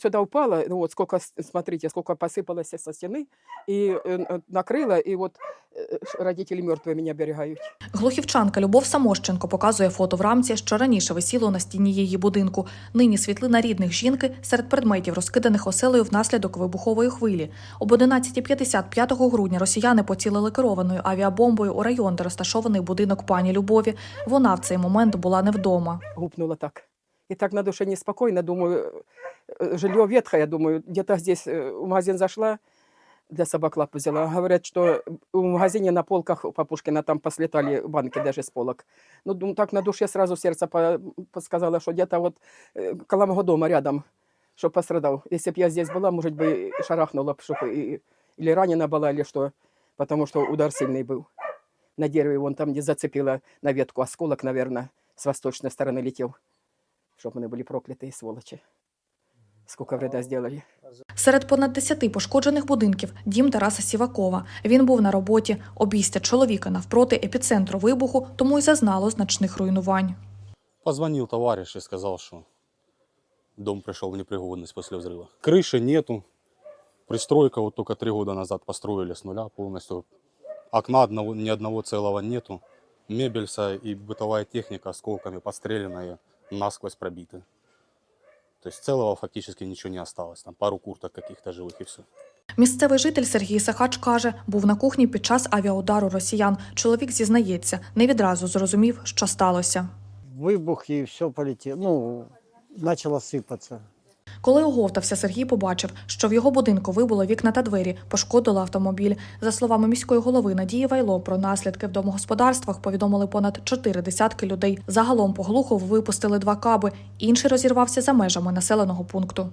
вот сюда упала, ну вот сколько, с- смотрите, сколько посыпалось со стены, и э, э, накрыло, и вот э, ш- родители мертвые меня оберегают. Глухівчанка Любов Самощенко показує фото в рамці, що раніше висіло на стіні її будинку. Нині світлина рідних жінки серед предметів, розкиданих оселею внаслідок вибухової хвилі. Об 11.55 грудня росіяни поцілили керованою авіабомбою у район, де розташований будинок пані Любові. Вона в цей момент була не вдома. Гупнула так. И так на душе неспокойно, думаю, э, жилье ветхое, думаю, где-то здесь э, в магазин зашла, для собак лапу взяла. Говорят, что в магазине на полках у Папушкина там послетали банки даже с полок. Ну, думаю, так на душе сразу сердце по- подсказало, что где-то вот э, около моего дома рядом, что пострадал. Если бы я здесь была, может бы и шарахнула, б, чтоб и- или ранена была, или что, потому что удар сильный был. На дереве вон там, где зацепила на ветку осколок, наверное, с восточной стороны летел. Щоб вони були прокляті, сволочі. Скільки вреда зробили. Серед понад десяти пошкоджених будинків дім Тараса Сівакова. Він був на роботі. Обійстя чоловіка навпроти епіцентру вибуху, тому й зазнало значних руйнувань. Позвонил товарищ и сказал, что дом пришел в непригодность после взрыва. Крыши нету. Пристройка вот только три года назад построили с нуля полностью. Окна одного, ни одного целого нету. Мебель вся и бытовая техника осколками постреленная, насквозь пробиты. То есть целого фактически ничего не осталось. Там пару курток каких-то живых и все. Місцевий житель Сергій Сахач каже, був на кухні під час авіаудару росіян. Чоловік зізнається, не відразу зрозумів, що сталося. выбух и все полетело. Ну, начало сыпаться. Коли оговтався, Сергій побачив, що в його будинку вибуло вікна та двері, пошкодило автомобіль. За словами міської голови Надії Вайло, про наслідки в домогосподарствах повідомили понад чотири десятки людей. Загалом по Глухову випустили два каби, інший розірвався за межами населеного пункту.